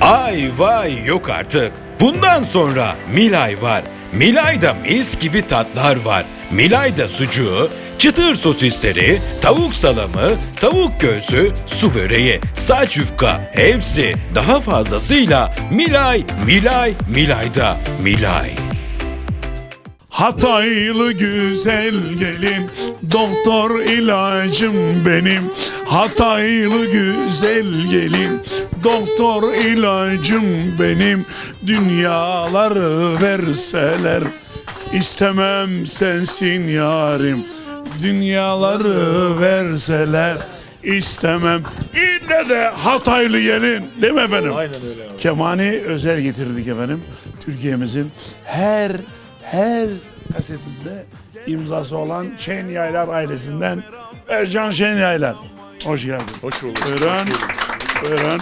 Ay vay yok artık. Bundan sonra Milay var. Milay'da mis gibi tatlar var. Milay'da sucuğu, çıtır sosisleri, tavuk salamı, tavuk göğsü, su böreği, saç yufka hepsi daha fazlasıyla Milay, Milay, Milay'da Milay. Hataylı güzel gelin Doktor ilacım benim. Hataylı güzel gelin Doktor ilacım benim. Dünyaları verseler istemem sensin yarim. Dünyaları verseler istemem. İlle de Hataylı gelin değil mi efendim? Aynen öyle Kemani özel getirdik efendim. Türkiye'mizin her her kasetinde imzası olan Şen Yaylar ailesinden Ercan Şen Yaylar. Hoş geldin. Hoş bulduk. Buyurun. Buyurun.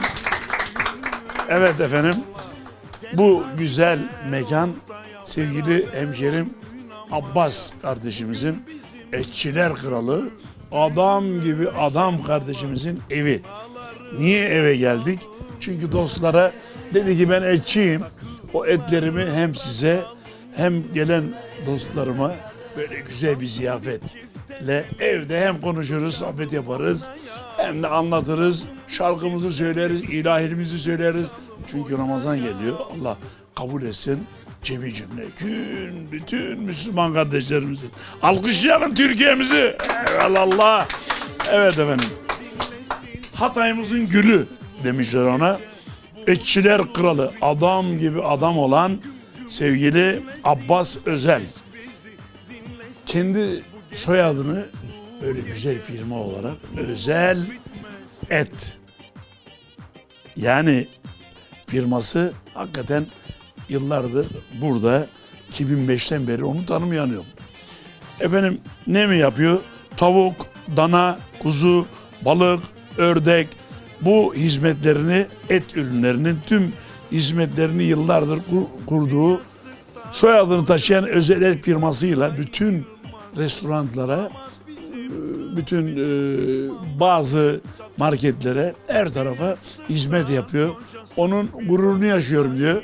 Evet efendim. Bu güzel mekan sevgili hemşerim Abbas kardeşimizin etçiler kralı adam gibi adam kardeşimizin evi. Niye eve geldik? Çünkü dostlara dedi ki ben etçiyim. O etlerimi hem size hem gelen dostlarıma böyle güzel bir ziyafetle evde hem konuşuruz, sohbet yaparız hem de anlatırız. Şarkımızı söyleriz, ilahimizi söyleriz. Çünkü Ramazan geliyor. Allah kabul etsin. Cemi cümle, kün, bütün Müslüman kardeşlerimizin. Alkışlayalım Türkiye'mizi. Eyvallah. Evet efendim. Hatay'ımızın gülü demişler ona. Etçiler kralı, adam gibi adam olan sevgili Abbas Özel. Kendi soyadını böyle güzel firma olarak Özel Et. Yani firması hakikaten yıllardır burada 2005'ten beri onu tanımayan yok. Efendim ne mi yapıyor? Tavuk, dana, kuzu, balık, ördek bu hizmetlerini et ürünlerinin tüm hizmetlerini yıllardır kur- kurduğu soyadını taşıyan özel et firmasıyla bütün restoranlara e, bütün e, bazı marketlere her tarafa hizmet yapıyor. Onun gururunu yaşıyorum diyor.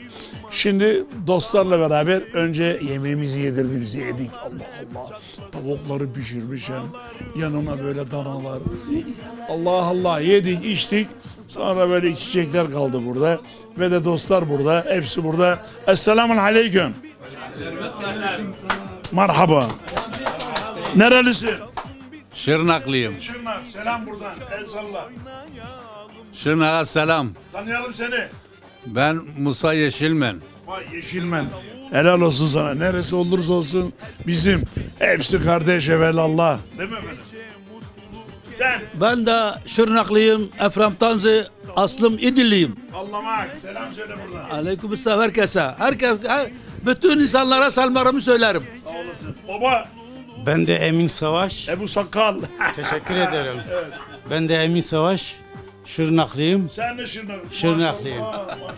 Şimdi dostlarla beraber önce yemeğimizi yedirdi bizi yedik. Allah Allah. Tavukları pişirmiş hem yanına böyle danalar. Allah Allah yedik içtik. Sonra böyle içecekler kaldı burada. Ve de dostlar burada. Hepsi burada. Esselamun Aleyküm. Merhaba. Nerelisin? Şırnaklıyım. Şırnak. Selam buradan. El salla. Şırnak'a selam. Tanıyalım seni. Ben Musa Yeşilmen. Vay Yeşilmen. Helal olsun sana. Neresi olursa olsun bizim. Hepsi kardeş evvelallah. Değil mi efendim? Sen. Ben de Şırnaklıyım, Efrem Tanzi, aslım İdilliyim. Allamak. Selam söyle buradan. Aleykümselam herkese. Herkes, her, bütün insanlara selamlarımı söylerim. Sağ olasın. Baba. Ben de Emin Savaş. Ebu Sakal. Teşekkür ederim. Ben de Emin Savaş. Şırnaklıyım. Sen de Şırnak. Şırnaklıyım. Maşallah. maşallah.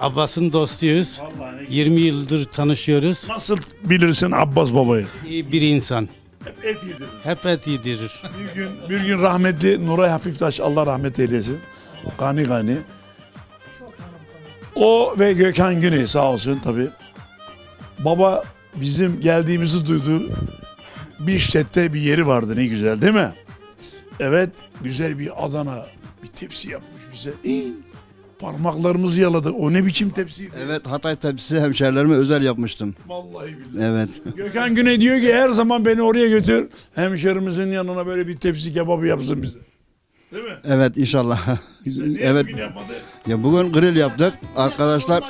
Abbas'ın dostuyuz. Vallahi ne güzel. 20 yıldır tanışıyoruz. Nasıl bilirsin Abbas babayı? İyi bir insan. Hep et yedirir. Hep et yedirir. Bir gün, bir gün rahmetli Nuray Hafiftaş Allah rahmet eylesin. Gani gani. O ve Gökhan Güney sağ olsun tabi. Baba bizim geldiğimizi duydu. Bişkek'te bir yeri vardı ne güzel değil mi? Evet güzel bir Adana bir tepsi yapmış bize. İyi. Parmaklarımızı yaladı. O ne biçim tepsiydi? Evet Hatay tepsisi hemşerilerime özel yapmıştım. Vallahi billahi. Evet. Gökhan Güney diyor ki her zaman beni oraya götür. Hemşerimizin yanına böyle bir tepsi kebabı yapsın bize. Değil mi? Evet inşallah. Niye evet. bugün yapmadı? Ya bugün grill yaptık. Arkadaşlar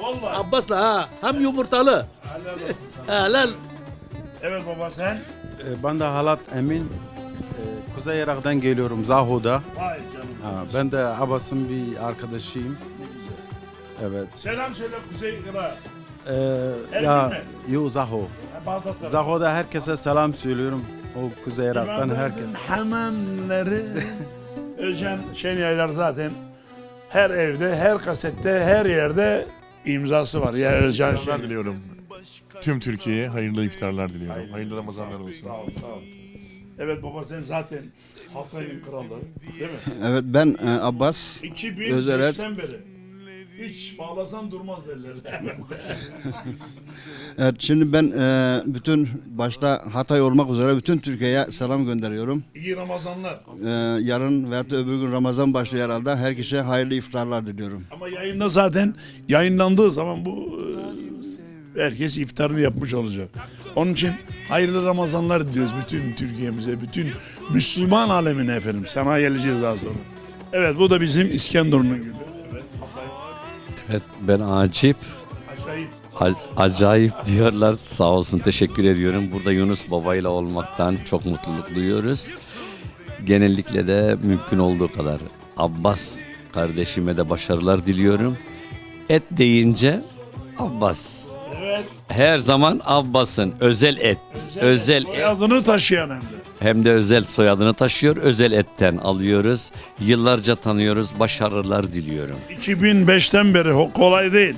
Vallahi. Abbas'la ha. Hem yumurtalı. Helal olsun sana. Helal. Evet baba sen. Ee, Ben de Halat Emin. Ee, Kuzey Irak'tan geliyorum Zaho'da. Vay canım. Ha, Ben de Abbas'ın bir arkadaşıyım. Evet. Selam söyle Kuzey Irak'a. Ee, ya yo Zaho. Bağdat'ta. Zaho'da herkese selam söylüyorum. O Kuzey Irak'tan herkes. Hamamları. Özcan Şenyaylar zaten her evde, her kasette, her yerde imzası var. Ya Özcan Şen. diliyorum. Tüm Türkiye'ye hayırlı iftarlar diliyorum. Hayırlı Ramazanlar olsun. Sağ ol, sağ ol. Evet baba sen zaten Hatay'ın kralı değil mi? evet ben e, Abbas. 2005'ten beri. Hiç bağlasan durmaz derler. Evet şimdi ben e, bütün başta Hatay olmak üzere bütün Türkiye'ye selam gönderiyorum. İyi Ramazanlar. E, yarın veya da öbür gün Ramazan başlıyor herhalde. Her kişiye hayırlı iftarlar diliyorum. Ama yayında zaten yayınlandığı zaman bu e, herkes iftarını yapmış olacak. Onun için hayırlı Ramazanlar diliyoruz bütün Türkiye'mize, bütün Müslüman alemine efendim. Sana geleceğiz daha sonra. Evet bu da bizim İskenderun'un gülü. Evet. Ben acip, Acayip. a- acayip diyorlar. Sağ olsun teşekkür ediyorum. Burada Yunus Baba ile olmaktan çok mutluluk duyuyoruz. Genellikle de mümkün olduğu kadar Abbas kardeşime de başarılar diliyorum. Et deyince Abbas. Evet. Her zaman Abbas'ın özel et. Özel et. Soyadını taşıyan hem de. Hem de özel soyadını taşıyor. Özel etten alıyoruz. Yıllarca tanıyoruz. Başarılar diliyorum. 2005'ten beri o kolay değil.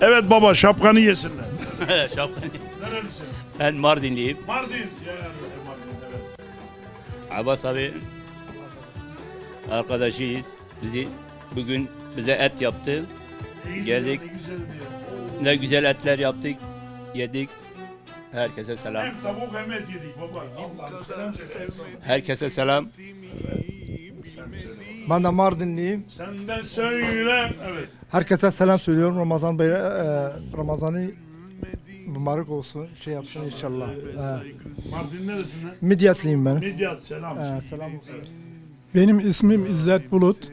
Evet baba şapkanı yesinler. Şapkan. Nerelisin? Ben Mardinliyim. Mardin. Ya, Mardin evet. Abbas abi arkadaşıyız. Bizi bugün bize et yaptı. İyi Geldik. Ne güzel diyor. Ne güzel etler yaptık. Yedik. Herkese selam. Hem tavuk hem et yedik baba. Allah'ım selam söyle. Herkese selam. Ben de Mardinliyim. Sen de söyle. Evet. Herkese selam söylüyorum. Ramazan Bey, e, Ramazan'ı mübarek olsun. Şey yapsın inşallah. E, Mardin neresinden? Midyatlıyım ben. Midyat selam. E, selam olsun. Benim ismim İzzet Bulut.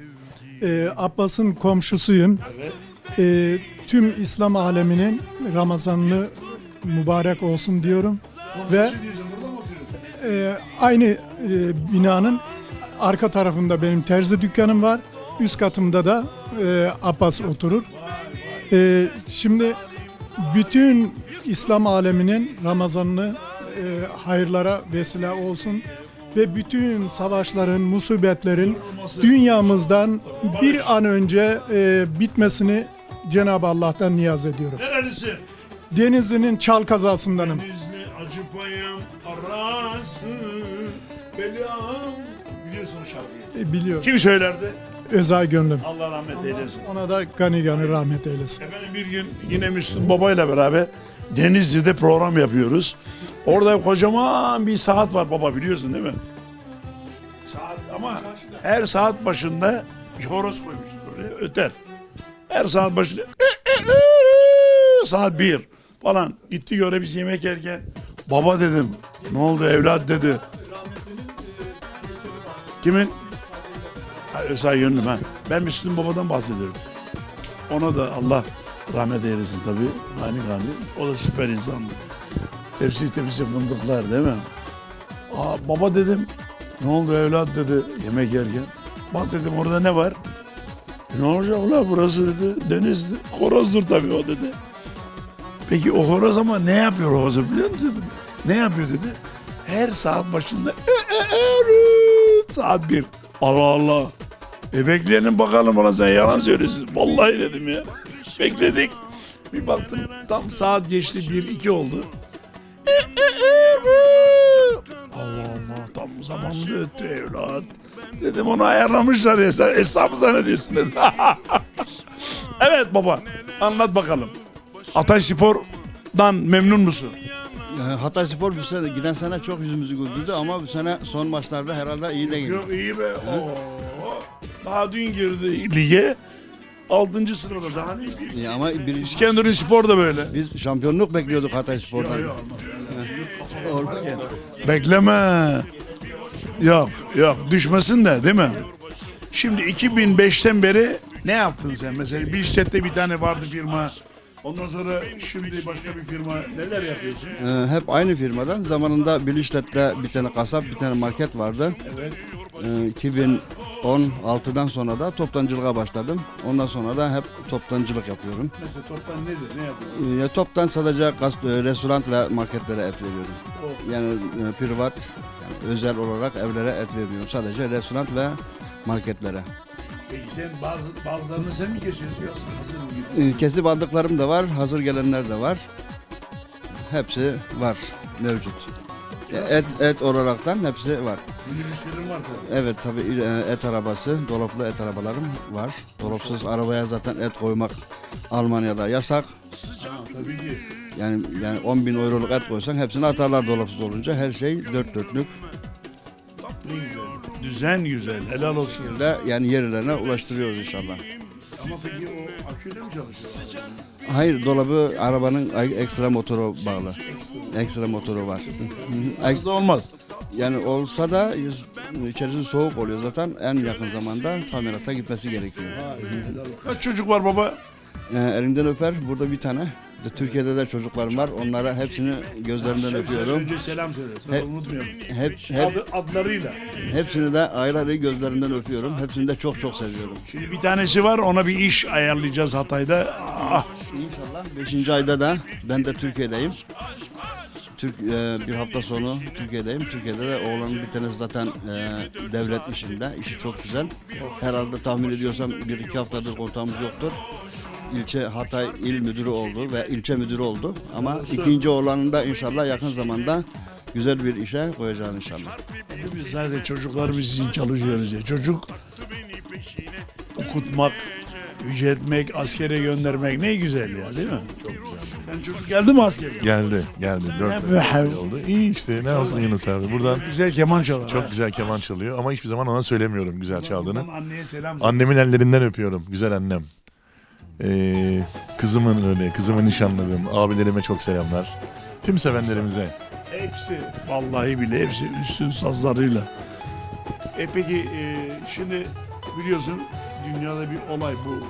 Ee, Abbas'ın komşusuyum. Ee, tüm İslam aleminin Ramazanını mübarek olsun diyorum. Ve e, aynı e, binanın arka tarafında benim terzi dükkanım var. Üst katımda da e, Abbas oturur. E, şimdi bütün İslam aleminin Ramazanını e, hayırlara vesile olsun ve bütün savaşların, musibetlerin dünyamızdan bir an önce e, bitmesini Cenab-ı Allah'tan niyaz ediyorum. Nerelisin? Denizli'nin çal kazasındanım. Denizli Acıpayam arası belam. Biliyorsun o şarkıyı. E, biliyorum. Kim söylerdi? Özay gönlüm. Allah rahmet eylesin. Ona da gani gani rahmet eylesin. Efendim bir gün yine Müslüm Baba ile beraber Denizli'de program yapıyoruz. Orada kocaman bir saat var baba biliyorsun değil mi? Saat ama her saat başında bir horoz koymuş böyle öter. Her saat başında saat bir falan. Gitti göre biz yemek yerken baba dedim ne oldu evlat dedi. Kimin? Özay Gönlüm ha. Ben Müslüm Baba'dan bahsediyorum. Ona da Allah rahmet eylesin tabii. Hani gani. O da süper insandı. Tepsi tepsi fındıklar değil mi? Aa, baba dedim. Ne oldu evlat dedi yemek yerken. Bak dedim orada ne var? Ne olacak ulan burası dedi. Deniz horozdur tabii o dedi. Peki o horoz ama ne yapıyor horoz biliyor musun dedim. Ne yapıyor dedi. Her saat başında saat bir. Allah Allah. E bekleyelim bakalım ona sen yalan söylüyorsun. Vallahi dedim ya. Bekledik. Bir baktım tam saat geçti bir iki oldu. Allah Allah tam zamanında öttü evlat. Dedim onu ayarlamışlar ya sen hesabı zannediyorsun dedim. evet baba anlat bakalım. Hatay Spor'dan memnun musun? E, Hatay Spor bu sene giden sene çok yüzümüzü güldürdü ama bu sene son maçlarda herhalde iyi değil. Yok iyi be. Oo. Daha dün girdi lige. Altıncı sırada daha ne? Ya ama bir, İskenderun Spor da böyle. biz şampiyonluk bekliyorduk Hatay Spor'dan. Bekleme. Yok yok düşmesin de değil mi? Şimdi 2005'ten beri ne yaptın sen? Mesela Bilşet'te bir tane vardı firma. Ondan sonra şimdi başka bir firma. Neler yapıyorsun? Ee, hep aynı firmadan. Zamanında Bilişlet'te bir tane kasap, bir tane market vardı. Evet. Ee, 2016'dan sonra da toptancılığa başladım. Ondan sonra da hep toptancılık yapıyorum. Mesela toptan nedir? Ne yapıyorsun? Ee, Ya toptan sadece kas- e, restoran ve marketlere et veriyorum. Yani e, privat, özel olarak evlere et vermiyorum. Sadece restoran ve marketlere. Peki sen bazı bazılarını sen mi kesiyorsun yoksa hazır mı gidiyor? Ee, Kesip aldıklarım da var, hazır gelenler de var. Hepsi var, mevcut. Ya Et et olaraktan hepsi var. Minibüslerin var tabii. Evet tabii e, et arabası, dolaplı et arabalarım var. Dolapsız arabaya zaten et koymak Almanya'da yasak. Ha, tabii ki. Yani yani 10 bin euroluk et koysan hepsini atarlar dolapsız olunca. Her şey dört dörtlük. Ne güzel. Düzen güzel. Helal olsun. Ve yani yerlerine ulaştırıyoruz inşallah. Ama peki o aküyle mi çalışıyor? Hayır dolabı arabanın ekstra motoru bağlı. Ekstra motoru var. Ek- olmaz. Yani olsa da içerisi soğuk oluyor zaten en yakın zamanda tamirata gitmesi gerekiyor. Kaç çocuk var baba? Ee, elimden öper. Burada bir tane. De Türkiye'de de çocuklarım var. Onlara hepsini gözlerinden öpüyorum. Önce selam. Sonra Hep- unutmayalım. Hep, hep, Adı, adlarıyla. hepsini de ayrı ayrı gözlerinden öpüyorum. Hepsini de çok çok seviyorum. Şimdi bir tanesi var ona bir iş ayarlayacağız Hatay'da. Ah, İnşallah 5. ayda da ben de Türkiye'deyim. Türk e, bir hafta sonu Türkiye'deyim. Türkiye'de de oğlanın bir tanesi zaten e, devlet işinde. İşi çok güzel. Herhalde tahmin ediyorsam bir iki haftadır kontağımız yoktur. İlçe Hatay il müdürü oldu ve ilçe müdürü oldu. Ama ikinci oğlanın da inşallah yakın zamanda güzel bir işe koyacağız inşallah. biz zaten çocuklarımız için çalışıyoruz ya. Çocuk okutmak, yüceltmek, askere göndermek ne güzel ya değil mi? Çok güzel. Sen çocuk geldi mi askere? Geldi, geldi. Dört Ne ay be- oldu. İyi işte ne olsun Yunus abi. Buradan Güzel keman çalar. çok güzel keman çalıyor ama hiçbir zaman ona söylemiyorum güzel çaldığını. Buradan anneye selam söyle. Annemin ellerinden öpüyorum. Güzel annem. Ee, kızımın öyle, kızımı nişanladım. Abilerime çok selamlar. Tüm sevenlerimize. Hepsi vallahi bile hepsi üstün sazlarıyla. E peki e, şimdi biliyorsun dünyada bir olay bu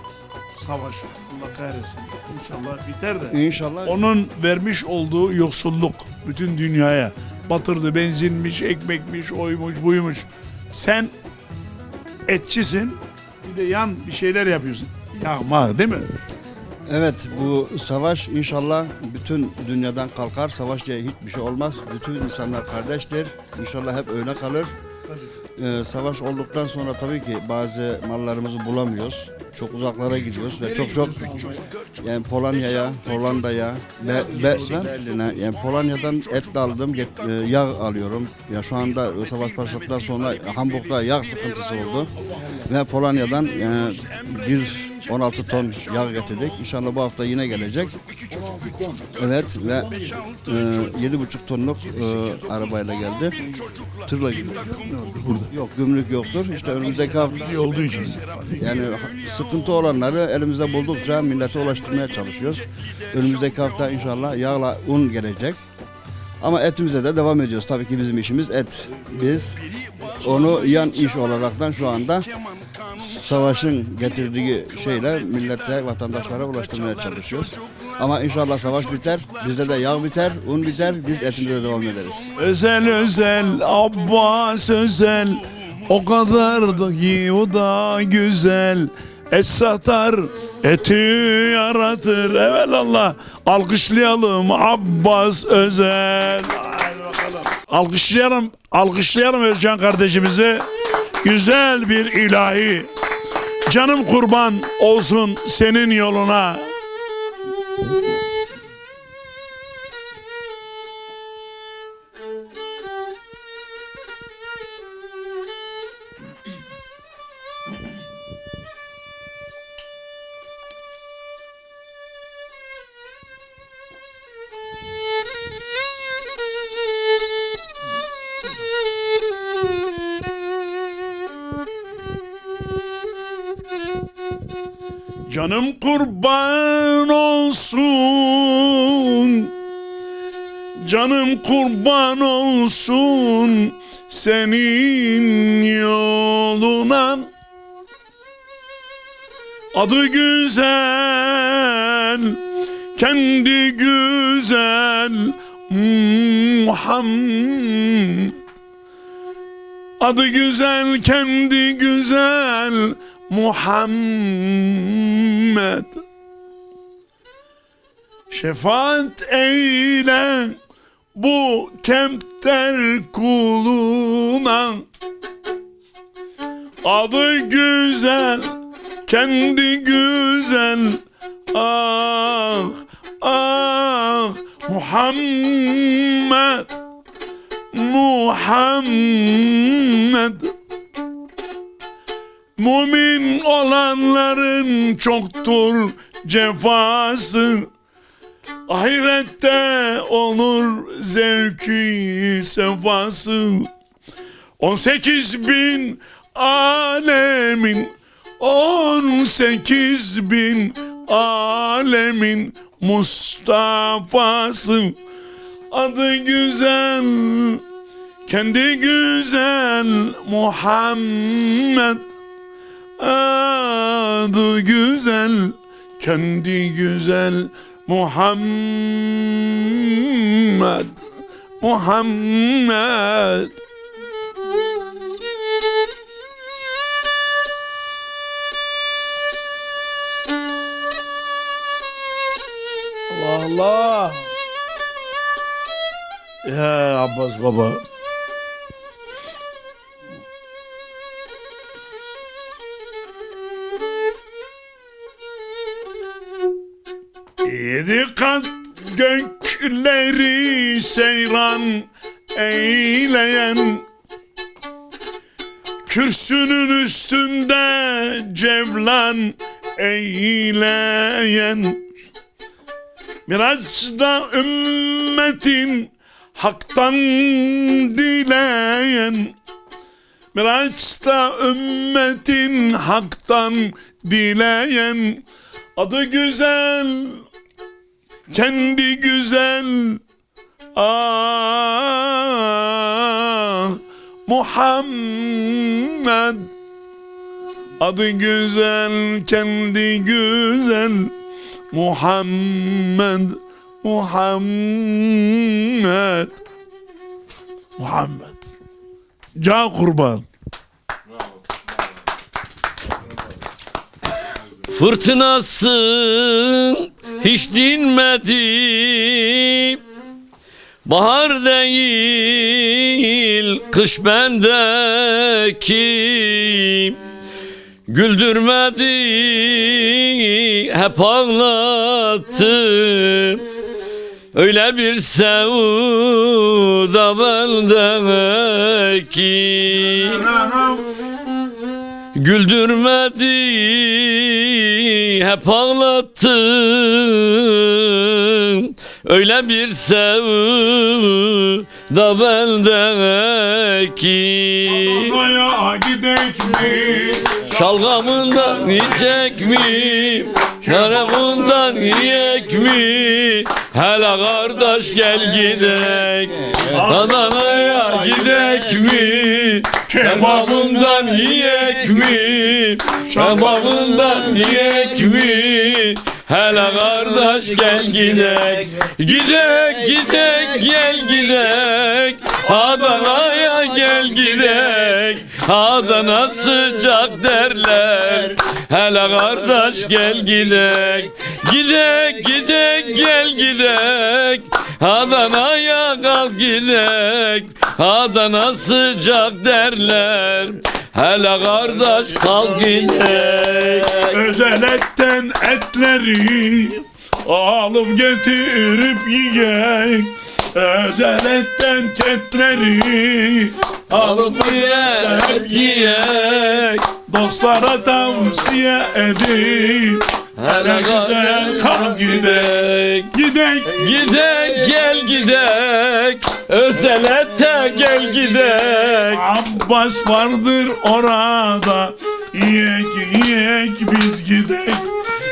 savaş. Allah kahretsin. İnşallah biter de. İnşallah Onun vermiş olduğu yoksulluk bütün dünyaya batırdı. Benzinmiş, ekmekmiş, oymuş, buymuş. Sen etçisin. Bir de yan bir şeyler yapıyorsun. Yağma değil mi? Evet bu savaş inşallah bütün dünyadan kalkar. Savaş diye hiçbir şey olmaz. Bütün insanlar kardeştir. İnşallah hep öyle kalır. Ee, savaş olduktan sonra tabii ki bazı mallarımızı bulamıyoruz. Çok uzaklara gidiyoruz ve çok çok yani Polonya'ya, Hollanda'ya ve Berlin'e yani Polonya'dan et de aldım, e, yağ alıyorum. Ya şu anda savaş başladıktan sonra Hamburg'da yağ sıkıntısı oldu ve Polonya'dan yani bir 16 ton yağ getirdik. İnşallah bu hafta yine gelecek. Evet ve e, 7,5 tonluk e, arabayla geldi. Tırla gidiyor. Burada. Yok gümrük yoktur. İşte önümüzdeki hafta İyi olduğu için. yani sıkıntı olanları elimizde buldukça millete ulaştırmaya çalışıyoruz. Önümüzdeki hafta inşallah yağla un gelecek. Ama etimize de devam ediyoruz. Tabii ki bizim işimiz et. Biz onu yan iş olaraktan şu anda savaşın getirdiği şeyle millete, vatandaşlara ulaştırmaya çalışıyoruz. Ama inşallah savaş biter, bizde de yağ biter, un biter, biz etimize devam ederiz. Özel özel Abbas özel o kadar da ki o da güzel. Et satar eti yaratır. Evelallah alkışlayalım Abbas özel. Alkışlayalım alkışlayalım Özcan kardeşimizi. Güzel bir ilahi. Canım kurban olsun senin yoluna Mm-hmm. Canım kurban olsun. Canım kurban olsun senin yoluna. Adı güzel, kendi güzel Muhammed. Adı güzel, kendi güzel Muhammed. Şefaat eyle bu kemter kuluna. Adı güzel, kendi güzel. Ah, ah Muhammed Muhammed Mümin olanların çoktur cefası. Ahirette olur zevki sefası 18 bin alemin 18 bin alemin Mustafa'sı. Adı güzel kendi güzel Muhammed Adı güzel kendi güzel Muhammed Muhammed. Allah Allah. Ya Abbas baba Yedi kat gökleri seyran eyleyen Kürsünün üstünde cevlan eyleyen. Miraç'ta ümmetin haktan dileyen Miraç'ta ümmetin haktan dileyen. Adı güzel, kendi güzel Ah Muhammed. Adı güzel, kendi güzel. Muhammed Muhammed. Muhammed. Can kurban. Fırtınası hiç dinmedi Bahar değil kış bendeki. Güldürmedi hep ağlattı Öyle bir sevda bendeki Güldürmedi hep ağlattı Öyle bir sevda bendeki Oraya gidek mi? Şalgamından yiyecek mi? Şarabından yiyek mi? Hele kardeş gel gidek Adana'ya gidek mi? Kebabından yiyek mi? Kebabından yiyek mi? Hele kardeş gel gidek Gidek gidek gel gidek Adana'ya gel gidek Adana sıcak derler? Hele kardeş gel gidek. Gidek gidek gel gidek. Adana'ya kalk gidek. Adana sıcak derler. Hele kardeş kalk gidek. Özel etten etleri alıp getirip yiyek Özel etten ketleri Alıp yiyek yiyek Dostlara tavsiye edin Hele güzel kalk gidek. Gidek. Gidek gel gidek. Özelete gel gidek. Abbas vardır orada. Yiyek yiyek biz gidek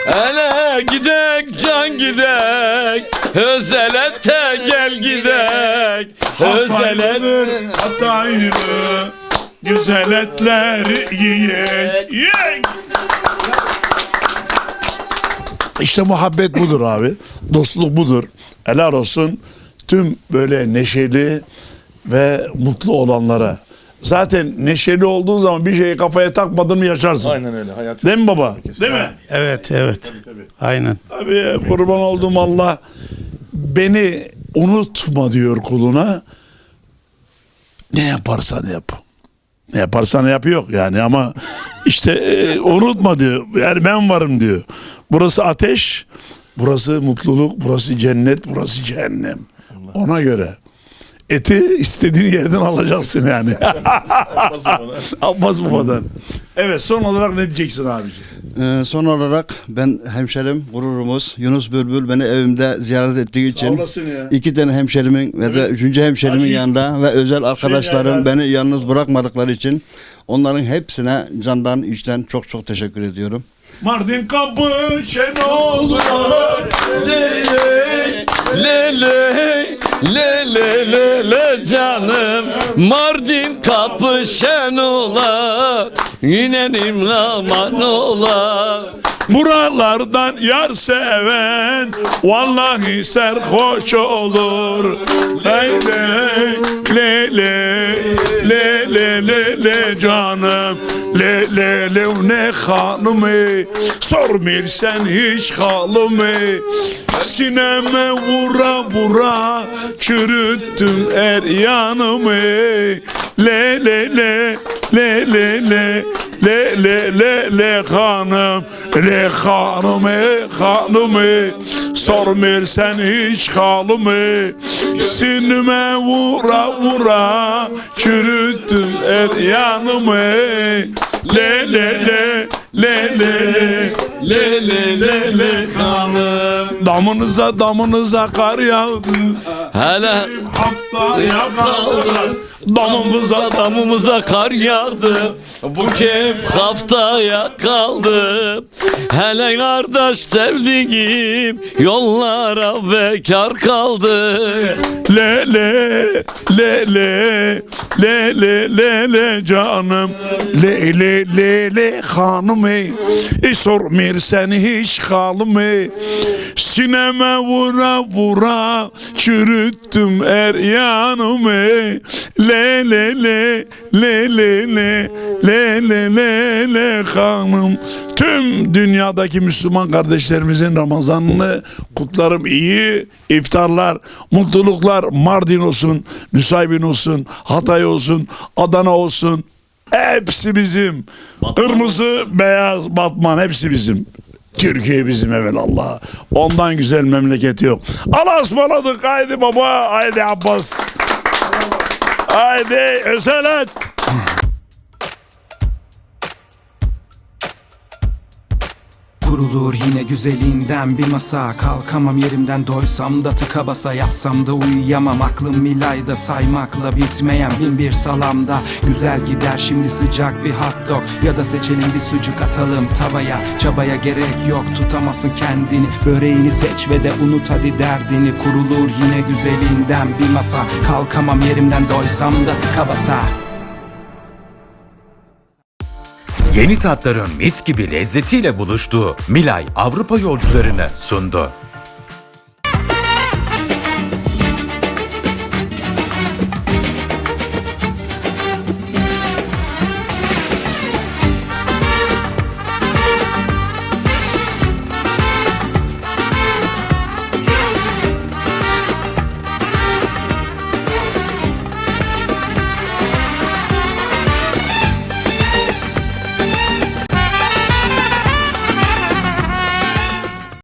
Hele gidek can gidek Özelete gel gidek Hataylıdır Hataylı Güzel etler yiyek Yiyek İşte muhabbet budur abi. Dostluk budur. Helal olsun tüm böyle neşeli ve mutlu olanlara. Zaten neşeli olduğun zaman bir şeyi kafaya takmadın mı yaşarsın. Aynen öyle. Hayat Değil mi baba? Değil mi? Evet evet. Aynen. Abi kurban olduğum Allah beni unutma diyor kuluna. Ne yaparsan yap. Ne yaparsan yap yok yani ama işte e, unutma diyor. Yani ben varım diyor. Burası ateş, burası mutluluk, burası cennet, burası cehennem. Ona göre. Eti istediğin yerden alacaksın yani. Abbas babadan. Evet son olarak ne diyeceksin abici? Ee, son olarak ben hemşerim, gururumuz Yunus Bülbül beni evimde ziyaret ettiği için olasın ya. iki tane hemşerimin ve de üçüncü hemşerimin Hacı. yanında ve özel arkadaşlarım Şeyler. beni yalnız bırakmadıkları için onların hepsine candan içten çok çok teşekkür ediyorum. Mardin kapı şen olur. Le le le le canım. Mardin kapı şen ola Yinenim laman ola Buralardan yar seven Vallahi serhoş olur. Ley ley ley ley ley ley le canım le le ne hanımı Sormir sen hiç halımı. Sineme vura vura Çürüttüm er yanımı. Le le le le le le Le le le le hanım Le hanım e hanım e Sormur sen hiç halımı. Sinime vura vura Çürüttüm er yanımı Le le le Le le le Le le le le hanım Damınıza damınıza kar yağdı. Hele. Haftaya kaldı damımıza damımıza kar yağdı. Bu keyif haftaya kaldı. Hele kardeş sevdiğim Yollara bekar kaldı. Le le le le le le le le canım. Le le le le hanım ey. E sormir sen hiç halım ey. Sineme vura vura çürüttüm er yanım ey le le le le le le le le le le hanım tüm dünyadaki Müslüman kardeşlerimizin Ramazanını kutlarım iyi iftarlar, mutluluklar Mardin olsun, Nusaybin olsun, Hatay olsun, Adana olsun. Hepsi bizim. Kırmızı, beyaz, Batman hepsi bizim. Türkiye bizim Allah. Ondan güzel memleketi yok. Allah'a ısmarladık. Haydi baba, haydi Abbas. Haydi özel et. Kurulur yine güzelinden bir masa. Kalkamam yerimden doysam da tıka basa. Yatsam da uyuyamam aklım milayda Saymakla bitmeyen bin bir salamda. Güzel gider şimdi sıcak bir hot dog. Ya da seçelim bir sucuk atalım tavaya. Çabaya gerek yok tutamazsın kendini. Böreğini seç ve de unut hadi derdini. Kurulur yine güzelinden bir masa. Kalkamam yerimden doysam da tıka basa Yeni tatların mis gibi lezzetiyle buluştuğu Milay Avrupa yolcularını sundu.